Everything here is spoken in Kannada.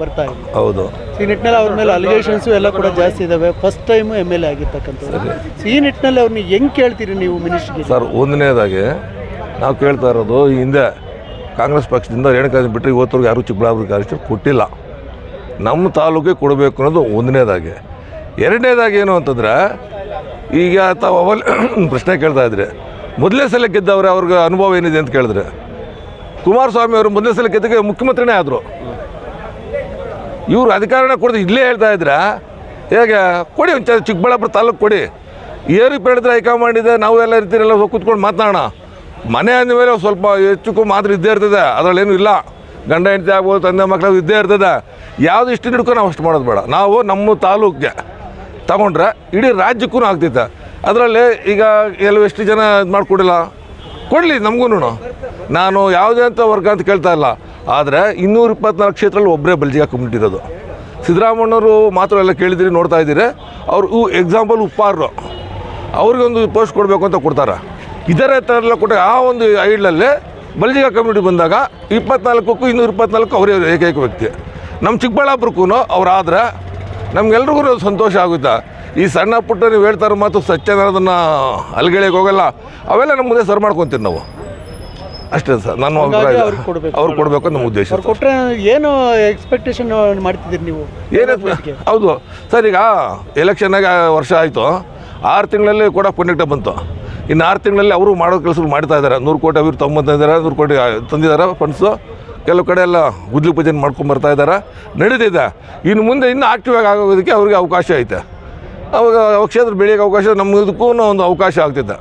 ಬರ್ತಾ ಇದೆ. ಹೌದು. ಈ ನಿಟ್ಟಿನಲ್ಲಿ ಅವ್ರ ಮೇಲೆ ಅಲಿಗೇಷನ್ಸು ಎಲ್ಲ ಕೂಡ ಜಾಸ್ತಿ ಇದಾವೆ. First time M L A ಆಗಿರ್ತಕ್ಕಂಥ ಈ ನಿಟ್ಟಿನಲ್ಲಿ ಅವ್ರನ್ನ ಹೆಂಗ್ ಕೇಳ್ತೀರಿ ನೀವು ಮಿನಿಸ್ಟ್ರಿಗೆ ಸರ್ ಒಂದನೇದಾಗಿ ನಾವು ಕೇಳ್ತಾ ಇರೋದು ಈ ಹಿಂದೆ ಕಾಂಗ್ರೆಸ್ ಪಕ್ಷದಿಂದ ರೇಣುಕಾ ಬಿಟ್ಟರೆ ಇವತ್ತರೆಗೂ ಯಾರೂ ಚಿಕ್ಕಬಳ್ಳಾಪುರ ಅರಿಷ್ಟು ಕೊಟ್ಟಿಲ್ಲ. ನಮ್ಮ ತಾಲೂಕಿಗೆ ಕೊಡಬೇಕು ಅನ್ನೋದು ಒಂದನೇದಾಗಿ. ಎರಡನೇದಾಗಿ ಏನು ಅಂತಂದರೆ ಈಗ ತಾವು ಅವಲ್ ಪ್ರಶ್ನೆ ಕೇಳ್ತಾ ಇದ್ರಿ. ಮೊದಲನೇ ಸಲ ಗೆದ್ದವ್ರೆ ಅವ್ರಿಗೆ ಅನುಭವ ಏನಿದೆ ಅಂತ ಕೇಳಿದ್ರೆ. ಕುಮಾರಸ್ವಾಮಿ ಅವರು ಮೊದಲನೇ ಸಲ ಗೆದ್ದಕ್ಕೆ ಮುಖ್ಯಮಂತ್ರಿನೇ ಆದರು. ಇವರು ಅಧಿಕಾರನ ಕೊಡ್ದು ಇಲ್ಲೇ ಹೇಳ್ತಾ ಇದ್ರ? ಹೇಗೆ? ಕೊಡಿ ಒಂದು ಚಿಕ್ಕಬಳ್ಳಾಪುರ ತಾಲೂಕು ಕೊಡಿ. ಏರಿ ಪೇಡಿದ್ರೆ ಹೈಕಮಾಂಡ್ ಇದೆ, ನಾವು ಎಲ್ಲ ಇರ್ತೀರಲ್ಲ ಕೂತ್ಕೊಂಡು ಮಾತನಾಡೋಣ. ಮನೆ ಅಂದಮೇಲೆ ಸ್ವಲ್ಪ ಹೆಚ್ಚು ಮಾತ್ರ ಇದ್ದೇ ಇರ್ತದೆ ಅದರಲ್ಲೇನು ಇಲ್ಲ. ಗಂಡ, ಹೆಂಡತಿ ಆಗ್ಬೋದು, ತಂದೆ, ಮಕ್ಳು ಇದ್ದೇ ಇರ್ತದೆ. ಯಾವುದು ಇಷ್ಟು ಹಿಡ್ಕೊಂಡು ನಾವು ಅಷ್ಟು ಮಾಡೋದು ಬೇಡ. ನಾವು ನಮ್ಮ ತಾಲೂಕಿಗೆ ತಗೊಂಡ್ರೆ ಇಡೀ ರಾಜ್ಯಕ್ಕೂ ಆಗ್ತಿತ್ತು ಅದರಲ್ಲಿ ಈಗ ಎಲ್ಲೂ ಎಷ್ಟು ಜನ ಇದು ಮಾಡಿಕೊಡಿಲ್ಲ? ಕೊಡಲಿ ನಮಗೂ ನಾನು ಯಾವುದೇ ಅಂತ ವರ್ಗ ಅಂತ ಕೇಳ್ತಾ ಇಲ್ಲ. ಆದರೆ ಇನ್ನೂರ ಇಪ್ಪತ್ನಾಲ್ಕು ಕ್ಷೇತ್ರದಲ್ಲಿ ಒಬ್ಬರೇ ಬಲ್ಜಿಗೆ ಹಾಕೊಂಡ್ಬಿಟ್ಟಿರೋದು. ಸಿದ್ದರಾಮಣ್ಣವರು ಮಾತ್ರ ಎಲ್ಲ ಕೇಳಿದಿರಿ, ನೋಡ್ತಾ ಇದ್ದೀರಿ. ಅವರು ಎಕ್ಸಾಂಪಲ್ ಉಪ್ಪಾರರು. ಅವ್ರಿಗೊಂದು ಪೋಸ್ಟ್ ಕೊಡಬೇಕು ಅಂತ ಕೊಡ್ತಾರೆ. ಇದರ ಥರ ಎಲ್ಲ ಕೊಟ್ಟ ಆ ಒಂದು ಐಡ್ಲಲ್ಲಿ ಬಲ್ಜಿಗ ಕಮ್ಯುನಿಟಿ ಬಂದಾಗ ಇಪ್ಪತ್ನಾಲ್ಕಕ್ಕೂ ಇನ್ನೂರ ಇಪ್ಪತ್ನಾಲ್ಕು ಅವರೇ ಏಕೈಕ ವ್ಯಕ್ತಿ. ನಮ್ಮ ಚಿಕ್ಕಬಳ್ಳಾಪುರಕ್ಕೂ ಅವ್ರಾದ್ರೆ ನಮಗೆಲ್ರಿಗೂ ಸಂತೋಷ ಆಗುತ್ತೆ? ಈ ಸಣ್ಣ ಪುಟ್ಟ ನೀವು ಹೇಳ್ತಾರೋ ಮಾತು ಸತ್ಯ ಅನ್ನೋದನ್ನು ಅಲ್ಗೆಳಿಗೆ ಹೋಗಲ್ಲ. ಅವೆಲ್ಲ ನಮ್ಮ ಮುಂದೆ ಸರ್ ಮಾಡ್ಕೊತೀವಿ ನಾವು. ಅಷ್ಟೇ ಸರ್ ನಾನು ಅಭಿಪ್ರಾಯ. ಅವ್ರು ಕೊಡಬೇಕು ಅಂತ ನಮ್ಮ ಉದ್ದೇಶ ಕೊಟ್ಟರೆ ಏನು ಎಕ್ಸ್ಪೆಕ್ಟೇಷನ್ ಮಾಡ್ತಿದ್ದೀರಿ ನೀವು? ಏನು ಹೌದು. ಸರ್ ಈಗ ಎಲೆಕ್ಷನ್ನಾಗ ವರ್ಷ ಆಯಿತು. ಆರು ತಿಂಗಳಲ್ಲಿ ಕೂಡ ಪುಣ್ಯಟ ಬಂತು. ಇನ್ನು ಆರು ತಿಂಗಳಲ್ಲಿ ಅವರು ಮಾಡೋ ಕೆಲಸ ಮಾಡ್ತಾ ಇದ್ದಾರೆ. ನೂರು ಕೋಟಿ ಅವ್ರು ತೊಂಬತ್ತಿದ್ದಾರೆ ನೂರು ಕೋಟಿ ತಂದಿದ್ದಾರೆ ಫಂಡ್ಸು ಕೆಲವು ಕಡೆ ಎಲ್ಲ ಗುದ್ಲಿ ಪೂಜೆ ಮಾಡ್ಕೊಂಡು ಬರ್ತಾ ಇದ್ದಾರೆ. ನಡೀತಿದೆ. ಇನ್ನು ಮುಂದೆ ಇನ್ನೂ ಆಕ್ಟಿವ್ ಆಗಿ ಆಗೋದಕ್ಕೆ ಅವ್ರಿಗೆ ಅವಕಾಶ ಐತೆ. ಅವಾಗ ಕ್ಷೇತ್ರ ಬೆಳೆಯೋಕ್ಕೆ ಅವಕಾಶ ನಮ್ಮ ಇದಕ್ಕೂ ಒಂದು ಅವಕಾಶ ಆಗ್ತಿದೆ